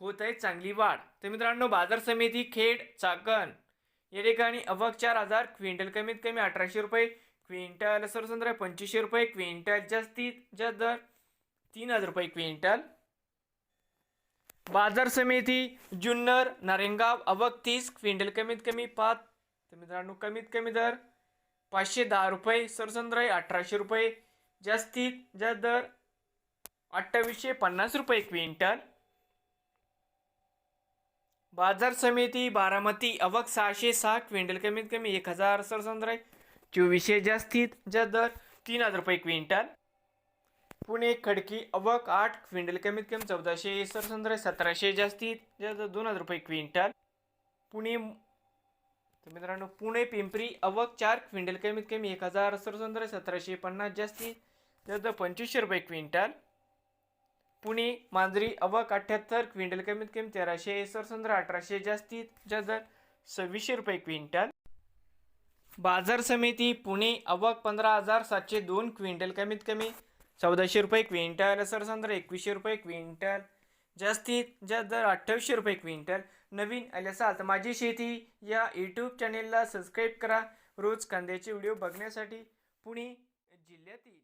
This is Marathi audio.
होत आहे चांगली वाढ. तर मित्रांनो बाजार समिती खेड चाकण या ठिकाणी अवघ चार हजार क्विंटल कमीत कमी अठराशे रुपये क्विंटल सरसंद्रा पंचवीसशे रुपये क्विंटल जास्तीत जास्त दर तीन हजार रुपये क्विंटल. बाजार समिती जुन्नर नारेंगाव अवक तीस क्विंटल कमीत कमी पाच. तर मित्रांनो कमीत कमी दर पाचशे दहा रुपये सरसंद्राई अठराशे रुपये जास्तीत जास्त दर अठ्ठावीसशे पन्नास रुपये क्विंटल. बाजार समिती बारामती अवक सहाशे सहा क्विंटल कमीत कमी एक हजार सरसंद्राई चोवीसशे जास्तीत ज्या दर तीन हजार रुपये क्विंटल. पुणे खडकी अवक आठ क्विंटल कमीत कमी चौदाशे सरसंद्राई सतराशे जास्तीत ज्या दर दोन हजार रुपये क्विंटल. पुणे तर मित्रांनो पुणे पिंपरी अवक चार क्विंटल कमीत कमी एक हजार सरसंद्राई सतराशे पन्नास जास्तीत ज्या दर पंचवीसशे रुपये क्विंटल. पुणे मांजरी अवक अठ्ठ्याहत्तर क्विंटल कमीत कमी तेराशे सरसंद्रा अठराशे जास्तीत जास्त दर सव्वीसशे रुपये क्विंटल. बाजार समिती पुणे अवक पंधरा हजार सातशे दोन क्विंटल कमीत कमी चौदाशे रुपये क्विंटल सरसंद्रा एकवीसशे रुपये क्विंटल. जास्तीत जास्त दर अठ्ठावीसशे रुपये क्विंटल. नवीन आले असाल तर माझी शेती या यूट्यूब चॅनेलला सबस्क्राईब करा. रोज कांद्याचे व्हिडिओ बघण्यासाठी पुणे जिल्ह्यातील